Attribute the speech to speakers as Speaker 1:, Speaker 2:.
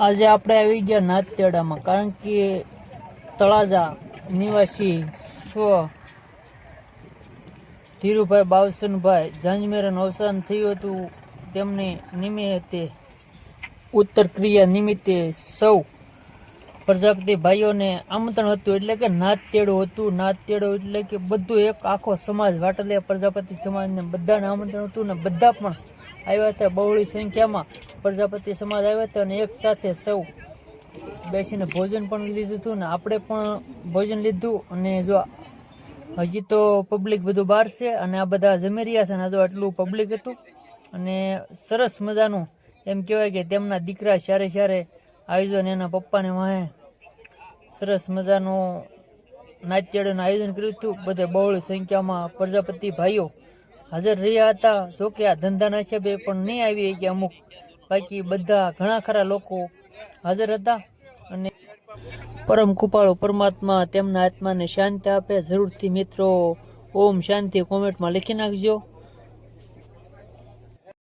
Speaker 1: આજે આપણે આવી ગયા નાથતેડામાં કારણ કે તળાજા નિવાસી સ્વ ધીરુભાઈ બાવસનભાઈ જાંજમેરન અવસાન થયું હતું. તેમને નિમિત્તે, ઉત્તર ક્રિયા નિમિત્તે સૌ પ્રજાપતિ ભાઈઓને આમંત્રણ હતું. એટલે કે નાથ તેડું હતું. નાથ તેડો એટલે કે બધું એક આખો સમાજ વાટલે પ્રજાપતિ સમાજને બધાને આમંત્રણ હતું ને બધા પણ આવ્યા હતા બહોળી સંખ્યામાં. પ્રજાપતિ સમાજ આવ્યા હતા અને એક સાથે સૌ બેસીને ભોજન પણ લીધું હતું ને આપણે પણ ભોજન લીધું અને જો હજી તો પબ્લિક બધું બહાર છે અને આ બધા જમી રહ્યા છે ને જો આટલું પબ્લિક હતું અને સરસ મજાનું એમ કહેવાય કે તેમના દીકરા સારે સારે આયોજન એના પપ્પાને વાહે સરસ મજાનું નાચ્યડનું આયોજન કર્યું હતું. બધે બહોળી સંખ્યામાં પ્રજાપતિ ભાઈઓ હાજર રહ્યા હતા. જોકે આ ધંધાના હિસાબે પણ નહીં આવી કે અમુક બાકી બધા ઘણા ખરા લોકો હાજર હતા અને પરમ કૃપાળો પરમાત્મા તેમના આત્માને શાંતિ આપે. જરૂરથી મિત્રો, ઓમ શાંતિ કોમેન્ટમાં લખી નાખજો.